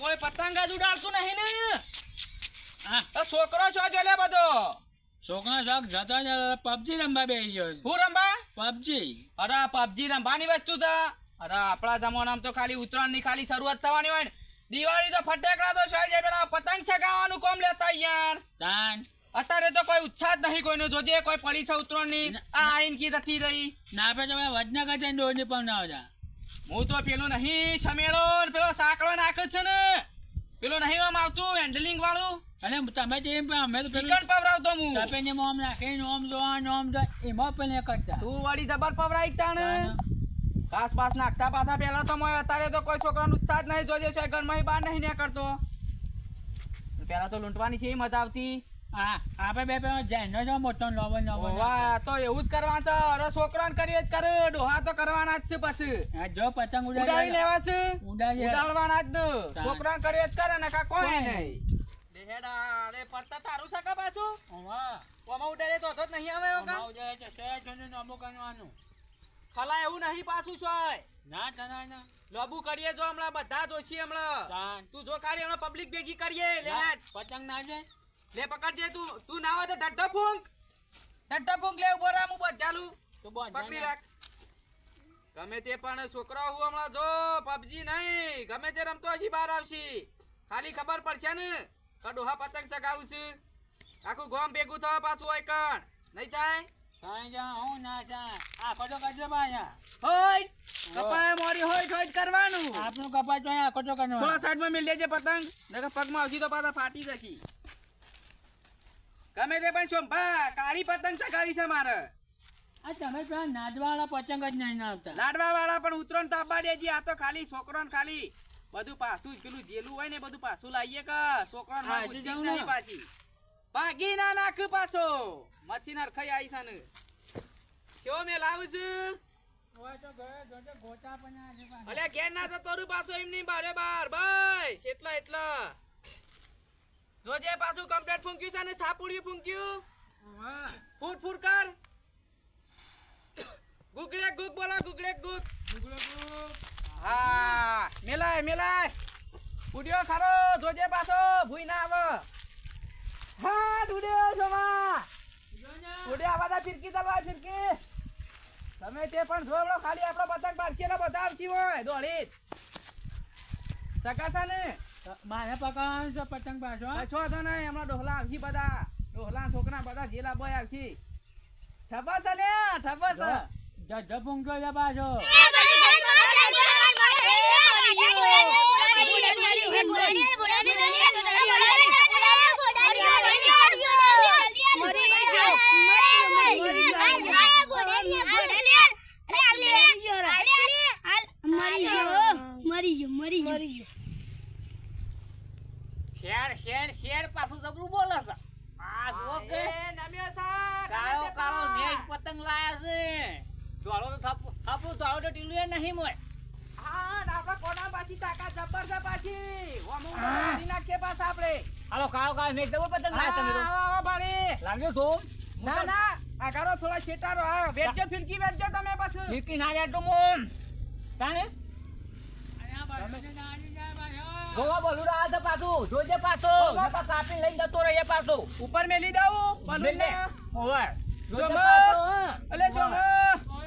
કોઈ પતંગ જ ઉડાડતું નહીં ને. હા છોકરો છો જો લે બધો? છોકરા શોખ જતો પબજી રમવા બેસી ગયો. હું રંબા પબજી અરે પબજી રમવાની વસ્તુ છે. અરે આપણા જમાનામાં તો ખાલી ઉત્તરાયણની ખાલી શરૂઆત થવાની હોય ને. દિવાળી તો ફટાકડા તો શહેર જાય પેલા પતંગ ચગાવવાનું કોમ લેતા યાર. તાન. અત્યારે તો કોઈ ઉત્સાહ જ નહીં કોઈનો. જોજે કોઈ પડી છે ઉત્તરાયણની. આ આઈન કી જતી રહી. ના આપણે તમે વજનગર જઈને દોડની પણ ના આવતા. હું તો પેલું નહીં છમેળો ને પેલો સાંકળો નાખે છે ને. પેલો નહીં આમ આવતું હેન્ડલિંગ વાળું. અને તમે જે અમે તો પેલું પવરાવતો હું. તપેને મોમ નાખીને ઓમ જો ઓમ જો એમાં પણ કરતા. તું વાળી જબર પવરાઈ ને. ઘાસ પાસ નાખતા પાછા પેલા તો મોય અત્યારે તો કોઈ છોકરાનો ઉત્સાહ જ નહીં જોજે છે ઘરમાં બહાર નહીં નીકળતો. પેલા તો લૂંટવાની છે મજા આવતી. બે જો મોટો વાહ તો એવું જ કરવાનું છે. અરે છોકરાને કરીએ જ કરે. ડોહા તો કરવાના જ છે પછી. જો પતંગ ઉડાડી ઉડાડી લેવા છે. ઉડાડવાના જ ને. કરીએ જ કરે ને કા કોઈ કોઈ નહીં. લેહેડા અરે પડતા તારું છે કા પાછું? વાહ ઓમાં ઉડાડે તો તો જ નહીં આવે એવું કા છે તે જોઈને નમો કરવાનું. ખલા એવું નહીં પાછું છોય ના થનાર ના. લોબુ કરીએ જો હમણાં બધા દોશી હમણાં. તું જો ખાલી હમણાં પબ્લિક ભેગી કરીએ લે પતંગ ના છે લે પકડજે તું. તું ના હોય તો ડટ્ટો ફૂંક. ડટ્ટો ફૂંક લે ઊભો રામ હું બધાલું તો પકડી રાખ. ગમે તે પણ છોકરા હું હમણાં જો પબજી નહીં. ગમે તે રમતો હશી બહાર આવશી. ખાલી ખબર પડશે ને. કે ડોહા પતંગ ચગાવું છે. આખું ગોમ ભેગું થવા પાછું હોય કણ. નહીં થાય? કાંઈ જા હું ના જા આ કટો કરજો બાયા હોય. કપાય મોરી હોય હોય કરવાનું. આપણું કપાય તો આ કટો કરવાનો. થોડા સાઈડમાં મેલ લેજે પતંગ. નકર પગમાં આવશી તો પાછા ફાટી જશી. ગમે તે પણ શોભા કાળી પતંગ ચગાવી છે મારે. આ તમે પેલા નાદવાળા પતંગ જ નહીં આવતા લાડવા પણ ઉતરો ને તાપા દેજે. આ તો ખાલી છોકરો ખાલી બધું પાછું પેલું જેલું હોય ને બધું પાછું લાવીએ કે છોકરો હા, બુદ્ધિ જ નહીં પાછી. ભાગી ના નાખ પાછો. મચ્છી નરખાઈ આવી છે ને. કેવો મેં લાવું છું. અલ્યા ઘેર ના તો રહું પાછો એમની બારે બાર. ભાઈ એટલા એટલા. જોજે પાછું કમ્પ્લેટ ફૂંક્યું છે ને સાપુડિયું ફૂંક્યું. ફૂટ ફૂટ કર ગુગડે ગુગ, બોલો ગુગડે ગુગ ગુગળો ગુગ. હા, મેલાય મેલાય ઉડ્યો ખારો જોજે પાછો, ભૂઈ ના આવે હા ઉડ્યો જોમા. આવા દા ફિરકી તલવા ફિરકી તમે તે પણ જો હમણાં ખાલી આપણો પતંગ બાળકીને બધા હોય દોડી સકાશા ને મારે પકડવાનું છે પતંગ પાછો પાછો છો તો નહીં હમણાં ડોહલા આવશી બધા ડોહલા છોકરા બધા જેલા બોય આવશી ઠપા છે ને ઠપા છે જો જો પૂંગતો છે પાછો મરી ગયો મરી ગયો શેર શેર શેર પાછું જબરું બોલે છે. પાસ ઓકે નમ્યો સા કાળો કાળો મેજ પતંગ લાયા છે. ધોળો તો થપ થપુ ધોળો તો ટીલું નહીં મોય. હા ડાબા કોના પાછી તાકા જબર છે પાછી? ઓમું નાખીએ પાછા આપણે. હાલો કાળો કાળો મેજ જબર પતંગ લાયા તમે આવો, આવો, લાગ્યો તો ના ના આ કરો થોડા છેટારો આ વેચજો ફિરકી વેચજો તમે પાછું. ફિરકી ના જાય તો મોમ તાને ગોવા બલુડા આ તો પાછું. જોજે પાછો. કાપી લઈને જતો રહીએ પાછો. ઉપર મેલી દઉં બલૂન ને ઓવે. જોજે જોમો. અલે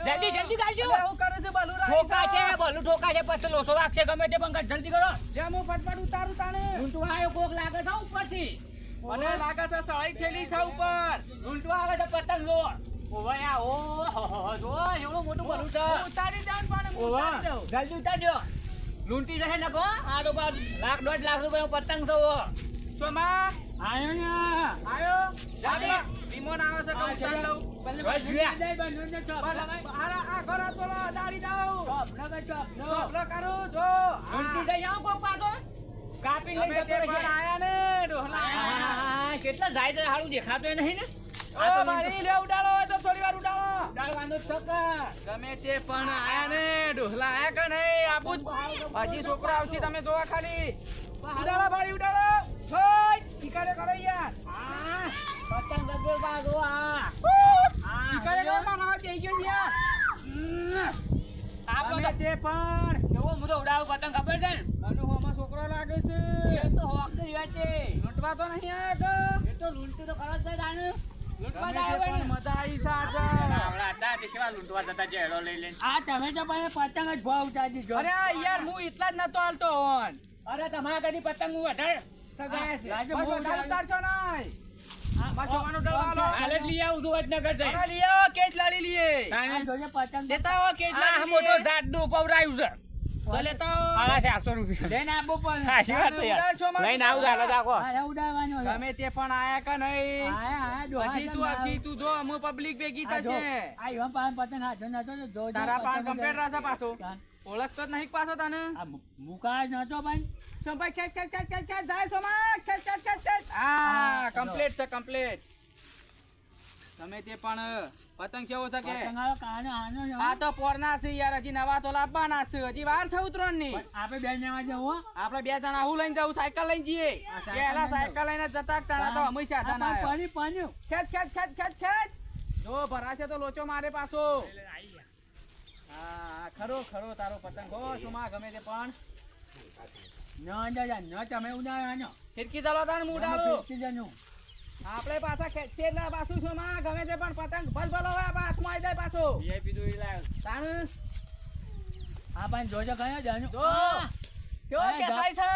જલ્દી જલ્દી કાઢજો હું કરું છું બલૂન ઠોકા છે ભલું ઠોકા છે પછી લોસો વાગશે ગમે તે પણ જલ્દી કરો. જેમ હું ફટફટ ઉતારું તાણે. ઊંટું આવ્યો કોક લાગે છે ઉપરથી. મને લાગે છે સળાઈ છેલી છે ઉપર. ઊંટું આવે છે પતંગ લો ઓવે આ ઓ હો હો હો, જો એવડું મોટું ભલું છે. ઉતારી જાઉં પણ ઉતારી દઉં. જલ્દી ઉતારજો. લૂંટી જશે ને કો આ તો લાખ દોઢ લાખ રૂપિયા પતંગ છો સોમા આયો ને આયો જાડે વિમોન આવે છે કે ચાલ લઉં કેટલા જાય તો સારું દેખાતું નહીં ને આ તો મારી લે ઉડાડો હોય તો થોડી વાર ઉડાડો. ઉડાડવાનું જ છે ગમે તે પણ આયા ને ડોહલા આયા કે નહીં? આપું જ. હજી છોકરો આવશે તમે જોવા ખાલી. ઉડાડો ભાઈ ઉડાડો. છોડ. કરો યાર. પતંગ બાગો આ. કરો યાર. આપણો તે. પણ. કેવો મુદ્દો ઉડાવો પતંગ ખબર છે ને? હોમાં છોકરો લાગે છે. એ તો વાત છે લૂંટવા તો નહીં આયા કે એ તો લૂંટી તો ખરો જ છે તાણે. અરે યાર હું એટલા જ નતો હાલતો હોન. અરે તમારા કદી પતંગ હું વધારે પતંગ. લેતા લાડી મોટો લઈએ. ઝાડનું પવરાયું છે. તો સાડા ચારસો રૂપિયા. લઈને આપો પણ. સાચી વાત છે યાર. ઉડાડશો માં લઈને આવું ચાલો તાકો. આ ઉડાડવાનો તે પણ આયા કે નહીં? આયા, આયા, જો પછી તું આપશી તું જો અમુ પબ્લિક ભેગી થશે. આ ઈવન પાસે પતંગ હાથો નતો જો, જો તારા પાન કમ્પ્લીટ રહેશે પાછો. ઓળખતો જ નહીં પાછો તને? મુકાજ નતો પણ સોમભાઈ ખેંચ ખેંચ ખેંચ ખેંચ ખેંચ જાય સોમા. ખેંચ ખેંચ ખેંચ ખેંચ. હા કમ્પ્લીટ છે કમ્પ્લીટ તમે તે પણ પતંગ કેવો છે કે. આ તો પોરના છે યાર હજી નવા તો લાવવાના છે હજી વાર છે ઉતરણની આપણે બે જણા જવું આપણે બે જણા હું લઈને જવું સાયકલ લઈને જઈએ. પેલા સાયકલ લઈને જતા ટાણા તો આ હતા ના પાણી પાણી ખેત ખેત ખેત ખેત ખેત જો ભરાશે તો લોચો મારે પાછો. હા ખરો ખરો તારો પતંગ. હો સુમા ગમે તે પણ. ન દાદા ન તમે ઉડાડવાનો ફિરકી ચાલો તાણ હું ફિરકી જણું. આપણે પાછા ખેંચીએ એટલે પાછું માં ગમે તે પણ પતંગ ભલ ભલો હવે આપણા હાથમાં આવી જાય પાછો વીઆઈપી જોઈ લાવ તાણ આ પણ જોજો કયો જણું. જો. અરે, કેસાય છે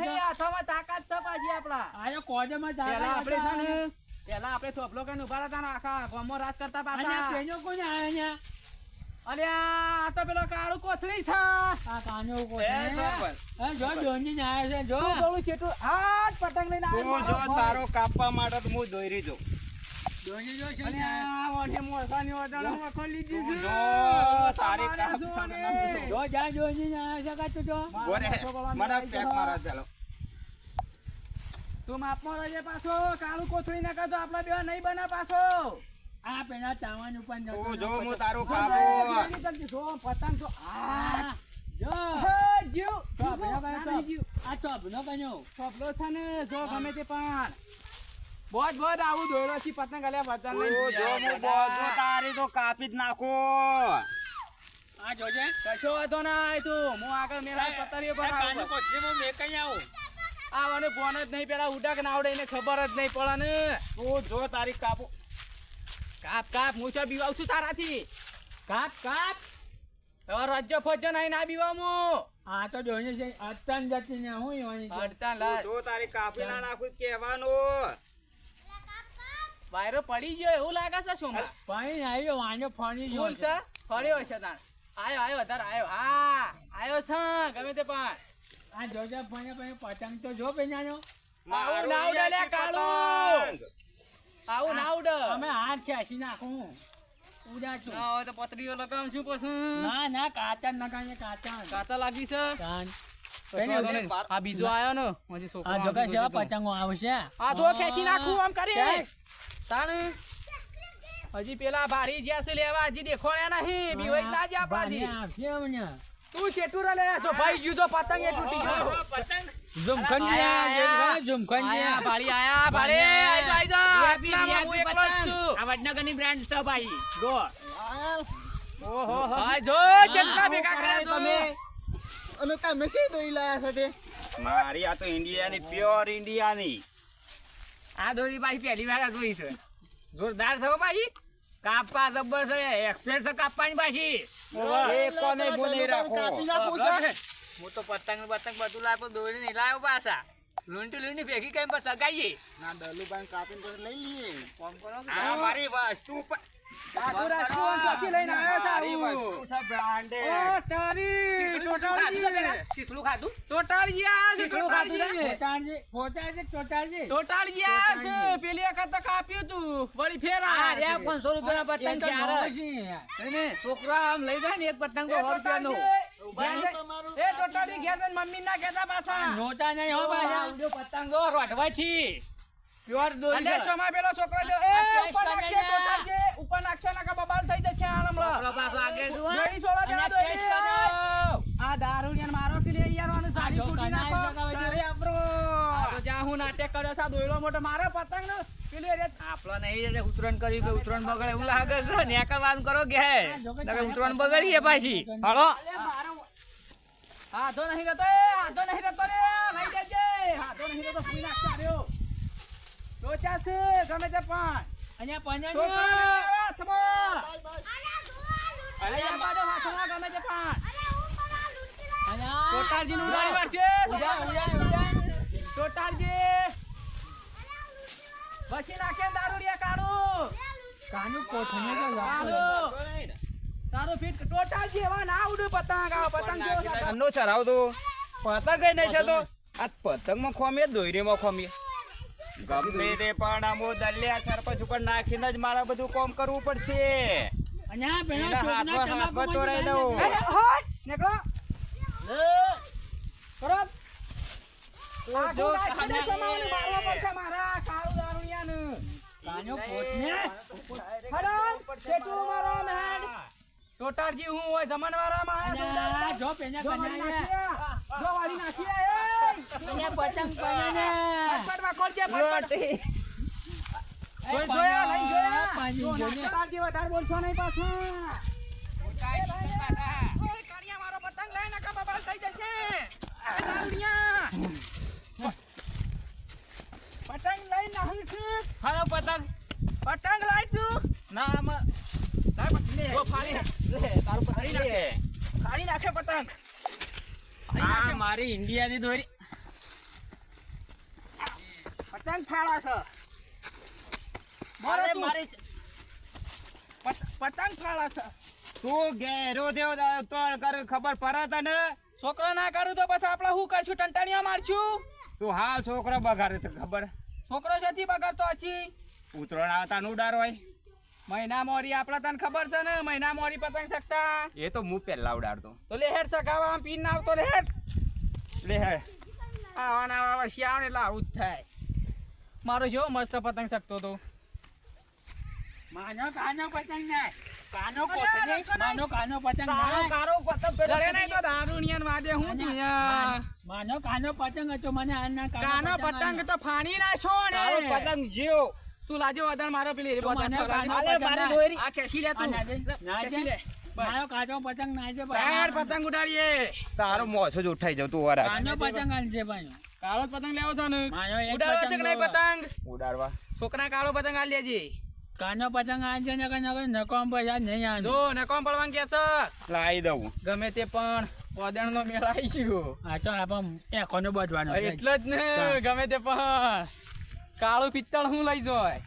નહીં. તાકાત છે પાછી આપણા આ જો તાકાત પેલા આપણે છે. ને પેલા આપણે થોભલો કઈ ઊભા હતા ને આખા ગામમાં રાજ કરતા પાછા આયો અહીંયા? અલ્યા આ તો પેલો કાળો કોથળી છે. આ કાનો કોથળી છે? જો ડોંગી આયો છે જો. તું થોડું છેટું હાથ પતંગ લઈને તું આવ્યો જો તારો કાપવા માટે તો હું દોરી જો ડોંગી જો છે આ વાટે મોઢે મોરસાની વટાણામાં ખોલી દીધું. તું જો સારી કાપ ને. જો જ્યાં ડોંગી આયો છે કાં તું જો બોરે મને પેક મારા ચાલો તું માપમાં રહેજે પાછો કાળું કોથળી ના કરતો આપણા બે નહીં બના પાછો. આ પેલા ચાવાની ઉપર નતો જો. હું તારું જો, કાપો જો, પતંગ તો આ, જો. જીવ. આ ચોપનો કયો થોભલો છે ને જો ગમે તે પણ. બોજ બોજ આવું દોડો છી પતંગ અલ્યા પતંગ લઈને જો હું બોલતો તારી તો કાપી જ નાખો. આ જોજે કશો વાતો ના તું. હું આગળ મેલા પતરીઓ પર આ કાનો આવું કોથળીમાં મે કઈ આવું? આવવાનું ફોન જ નહીં પેલા ઉડક ના આવડે એને ખબર જ નહીં પડે ને. તું જો તારી કાપો. કાપ કાપ હું છો બીવાવ છું તારાથી. કાપ કાપ. હવે રજ્જો ફજ્જો નહીં ના બીવામું. આ તો જોઈને છે અડતાન જતી ને હું ઈવાની અડતાન લા તું જો તારી કાપી ના નાખું કહેવાનું. વાયરો પડી ગયો એવું લાગે છે શું પાણી આવ્યો વાંજો ફણી જો છે. ફળ્યો છે તાર આયો આયો તાર આયો. હા આયો છે ગમે તે પણ. આ જોજો પછી પતંગ તો જો પેજાનો આવું ના ઉડે લે કાળું. આવું ના ઉડ અમે હાથ ખેંચી નાખું. ઉડાતું ના હોય તો પતરીઓ લગાવું છું પછી. ના ના કાચા નકાને કાચા કાતા લાગી છે? કાન કશો વાંધો નહીં. આ બીજો આયો ને હજી છોકરો આ જો આમ સેવા પતંગો આવશે. આ જો ખેંચી નાખું આમ કરી. તાણ. હજી પેલા ભારી જ્યાં છે લેવા હજી દેખોણ્યા નહીં. બીવાઈ ના જ તું ચેટું રે લે તો ભાઈ ગયું તો પતંગ એ તૂટી ગયો આયા. ઝુમખંડી આયા, ભાળી આયા ભાળી. આઈ જા, આઈ જા. હું એકલો જ છું. આ વડનગરની બ્રાન્ડ છે ભાઈ. જો. ઓહો ભાઈ જો ચેટલા ભેગા કર્યા તમે? અને તમે શી દોઈ લાયા છો તે? મારી આ તો ઇન્ડિયાની પ્યોર ઇન્ડિયાની. આ દોરી પાછી પહેલી વાર જોઈ છે. જોરદાર છે હો પાછી કાપવા જબ્બર છે. એક્સપ્રેસ કાપવાની પાછી. એ કોને બોલી રાખો? કાપી નાખું છે. હું તો પતંગ ને પતંગ બધું લાવ્યો દોરી નહીં લાવ્યો પાછા. લૂંટી લૂંટી ભેગી કઈ પછી સગાઈએ. ના દલુભાઈ કાપીને લઈ લઈએ. કોમ કરો મારી વસ્તુ આખું રાજકોટ ચોથી લઈને આવ્યો છે branded. ઓ તારી? ટોટાળજી. શીતળું ખાધું? ટોટાળજી આ છે ટોટાળી ખાધું ટોટાળજી. ટોટાળી પોતાજી છે પેલી વખત તો કાપ્યું તું વળી ફેર આ પાંચસો રૂપિયા પતંગ ચાર યાર. જ. છોકરા આમ લઈ જાય ને એક પતંગ તો રૂપિયા નો એ ટોટાળી ઘેર મમ્મી ના કહેતા પાછા. નોટા નહીં હો પાછા આવડો પતંગ તો છી. પ્યોર દોરી છે. ચોમા પેલો છોકરો જો એ ઉપર નાખજે કરીને. ઉપર નાખશો ના કા બબાલ થઈ જશે આમ છોકરો પાછો આગળ જુઓ. જોડી છોડો અને પેલા ટેસ્ટ દોડી કરો. મારો કે લે યાર સાડી જો નાખો. જગાવે છે. તારે આપણો આ તો જ્યાં હું નાટક કર્યો છે આ મોટો મારો પતંગ ને. પેલી અરે આપણો નહીં એટલે ઉતરણ કરી કે ઉતરણ બગડે એવું લાગે છે. નેકળવાનું કરો કે ઉતરણ બગડીએ પાછી. હાથો નહીં રહેતો એ હાથો નહીં રહેતો રે. લઈ જજે હાથો નહીં રહેતો સુઈ લોચા છે ગમે તે પણ. અહીંયા. અરે યાર હાથમાં ગમે તે પણ. ટોટાલજીનું ઉડાડી મારશે ટોટાલજી વસી નાખે દારૂડિયા કાળું. કાનું તો લાગતો તારું ફીટ. ટોટાલજી એવા ના ઉડે પતંગ આ પતંગ જેવો સાચો. નો ચરાવતો. પતંગ નહીં થતો આ પતંગમાં ખોમીએ દોરીમાં ખોમીએ. ગમે તે પણ અમુ દલ્યા સરપંચ ઉપર નાખીને જ મારે બધું કામ કરવું પડશે. હાથમાં હાથમાં દઉં. નીકળો. કરો જો મારા કાળું હડો, મારો. ટોટાળજી હું હોય જમણવારામાં માં જો વાળી કન્યા નાખીએ. જો વાળી નાખીએ, એ. અહીંયા પતંગ પડ્યા પટપટ વાકોડજે, પટપટ. જોઈ જોયા, નહીં જોયા? પાણી જો જોઈને. નાખતાજી વધારે બોલશો નહીં પાછા. મારો પતંગ લઈ નાખું છું. હાલો પતંગ પતંગ લાઈ તું. ના આમાં લાય પતંગ. જો ફાડી નાખ. તારું પતંગ લે. ફાડી નાખે પતંગ. આ મારી ઇન્ડિયાની દોરી ફાડા છે. મારે મારી પતંગ ફાડા છે. તું ઘેરો દેવ તો કર ખબર પડે તને? છોકરો ના કરું તો પછી આપણે શું કરશું? ટંટાણીયા મારશું? તું હાલ છોકરો બગાડે તો ખબર? છોકરો જતી બગાડતો હજી? ઉતરોણ આવતા નું ડર હોય. મહિના મોરી આપણા તને ખબર છે ને? મહિના મોરી પતંગ શકતા? એ તો હું પેલા ઉડાડતો. તો લે હેડ સકાવા આમ પીન ના આવતો લે હેડ. લે હેડ. આવા ના આવા શિયાળ એટલે આવું જ થાય. મારો જો મસ્ત પતંગ શકતો તો માનો કાનો પતંગ ના કાનો અરે, માનો કાનો પતંગ કારો ના કારો પતંગ લડે નહીં તો દારૂણિયન વાદે હું છું યાર. માનો કાનો પતંગ હતો મને આના કાનો પતંગ તો ફાણી નાખો કારો ને પતંગ જીઓ તું લાજો વધારે મારો પેલી કાનો અલે પતંગ મારી. દોરી. આ કેસી લે તું. ના લે મારો કાચો પતંગ ના છે ભાઈ પતંગ ઉડાડીએ. તારો મોછો જ ઉઠાઈ જાવ તું વરા કાનો પતંગ આલજે ભાઈ. કાળો જ પતંગ લેવો છો ને? એક છે કે નહીં પતંગ? ઉડાડવા. છોકરા કાળો પતંગ આ દેજે. કાનો પતંગ આજે ને કે નકર નકોમ પૈસા નહીં આનો જો ને કોમ પડવાનું કે છે? લાવી દઉં. ગમે તે પણ પોદણ નો મેળ આવીશું આ તો આપણ એકોનો બધવાનો છે. એટલે જ ને ગમે તે પણ. કાળું પિત્તળ હું લઈ જોય?